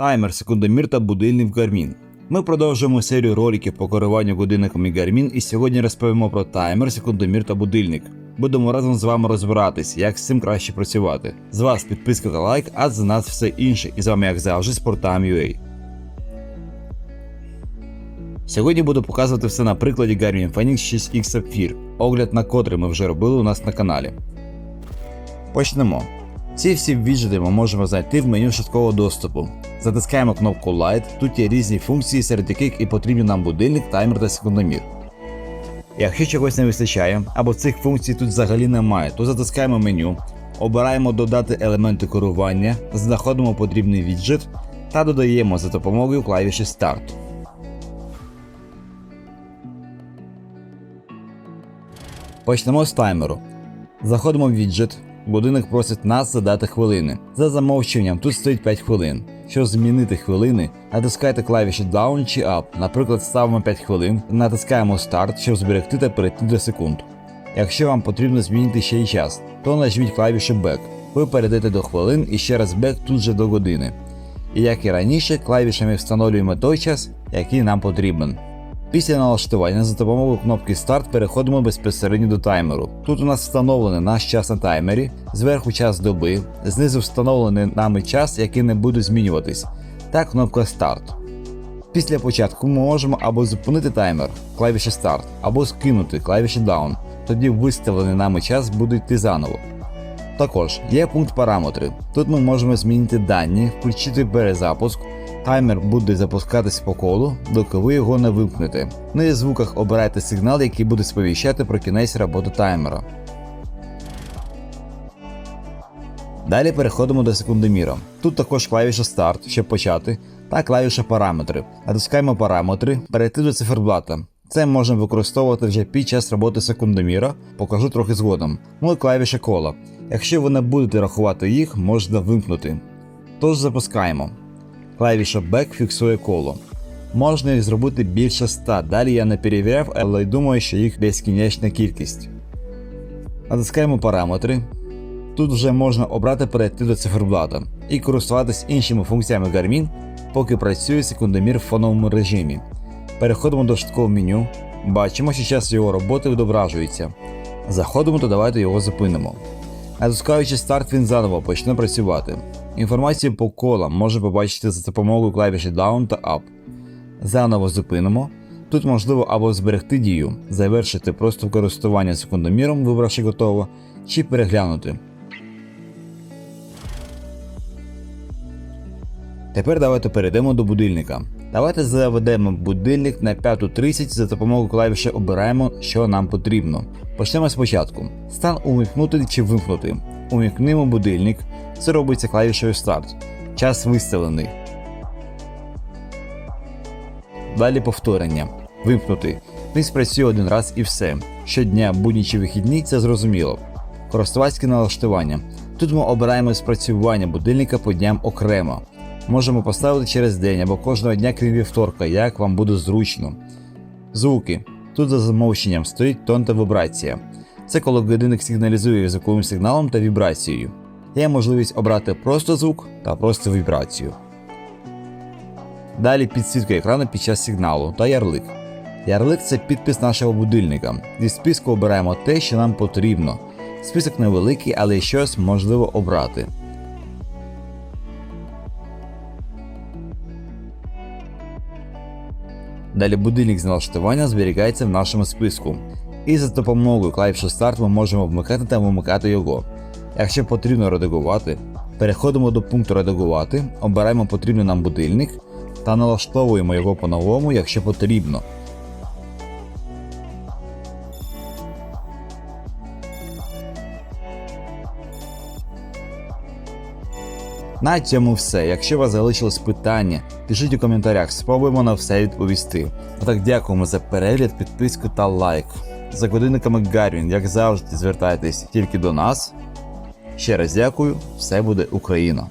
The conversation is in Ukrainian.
Таймер, секундомір та будильник в Garmin. Ми продовжуємо серію роликів по керуванню годинниками Garmin і сьогодні розповімо про таймер, секундомір та будильник. Будемо разом з вами розбиратись, як з цим краще працювати. З вас підписка та лайк, а з нас все інше. І з вами, як завжди, Спортам.ua. Сьогодні буду показувати все на прикладі Garmin Fenix 6X Sapphire, огляд на котрий ми вже робили у нас на каналі. Почнемо. Ці всі віджити ми можемо знайти в меню швидкого доступу. Затискаємо кнопку Light, тут є різні функції, серед яких і потрібні нам будильник, таймер та секундомір. Якщо чогось не вистачає, або цих функцій тут взагалі немає, то затискаємо меню, обираємо додати елементи керування, знаходимо потрібний віджит та додаємо за допомогою клавіші Start. Почнемо з таймеру. Заходимо в віджит. Будинок просить нас задати хвилини. За замовчуванням тут стоїть 5 хвилин. Щоб змінити хвилини, натискайте клавіші Down чи Up. Наприклад, ставимо 5 хвилин, натискаємо Start, щоб зберегти та перейти до секунд. Якщо вам потрібно змінити ще й час, то нажміть клавішу Back. Ви перейдете до хвилин і ще раз Back тут же до години. І як і раніше, клавішами встановлюємо той час, який нам потрібен. Після налаштування за допомогою кнопки Старт переходимо безпосередньо до таймеру. Тут у нас встановлений наш час на таймері, зверху час доби, знизу встановлений нами час, який не буде змінюватись, та кнопка Старт. Після початку ми можемо або зупинити таймер клавіші Старт, або скинути клавіші Down. Тоді виставлений нами час буде йти заново. Також є пункт параметри. Тут ми можемо змінити дані, включити перезапуск. Таймер буде запускатись по колу, доки ви його не вимкнете. На і звуках обирайте сигнал, який буде сповіщати про кінець роботи таймера. Далі переходимо до секундоміра. Тут також клавіша Старт, щоб почати, та клавіша Параметри. Натискаємо параметри, перейти до циферблата. Це можемо використовувати вже під час роботи секундоміра, покажу трохи згодом. Ну і клавіша кола. Якщо ви не будете рахувати їх, можна вимкнути. Тож запускаємо. Клавіша Back фіксує коло. Можна їх зробити більше 100, далі я не перевіряв, але думаю, що їх безкінечна кількість. Натискаємо параметри. Тут вже можна обрати перейти до циферблата і користуватись іншими функціями Garmin, поки працює секундомір в фоновому режимі. Переходимо до швидкого меню, бачимо, що час його роботи відображується. Заходимо та давайте його зупинимо. Натискаючи старт, він заново почне працювати. Інформацію по колам можна побачити за допомогою клавіші Down та Up. Заново зупинимо. Тут можливо або зберегти дію, завершити просто користування секундоміром, вибравши готово, чи переглянути. Тепер давайте перейдемо до будильника. Давайте заведемо будильник на 5.30 за допомогою клавіші обираємо, що нам потрібно. Почнемо спочатку. Стан умікнути чи вимкнути. Умікнемо будильник. Це робиться клавішою Старт. Час виставлений. Далі повторення. Вимкнути. Він спрацює один раз і все. Щодня, будні чи вихідні, це зрозуміло. Користувацьке налаштування. Тут ми обираємо спрацювання будильника по дням окремо. Можемо поставити через день або кожного дня крім вівторка, як вам буде зручно. Звуки. Тут за замовченням стоїть тон та вібрація. Це коли годинник сигналізує звуковим сигналом та вібрацією. Є можливість обрати просто звук та просто вібрацію. Далі підсвітка екрану під час сигналу та ярлик. Ярлик це підпис нашого будильника. Зі списку обираємо те, що нам потрібно. Список невеликий, але щось можливо обрати. Далі будильник з налаштування зберігається в нашому списку. І за допомогою клавіші старт ми можемо вмикати та вимикати його. Якщо потрібно редагувати, переходимо до пункту редагувати, обираємо потрібний нам будильник та налаштовуємо його по-новому, якщо потрібно. На цьому все. Якщо у вас залишилось питання, пишіть у коментарях, спробуємо на все відповісти. А так дякуємо за перегляд, підписку та лайк. За годинниками Гарвін, як завжди, звертайтесь тільки до нас. Ще раз дякую, все буде Україна!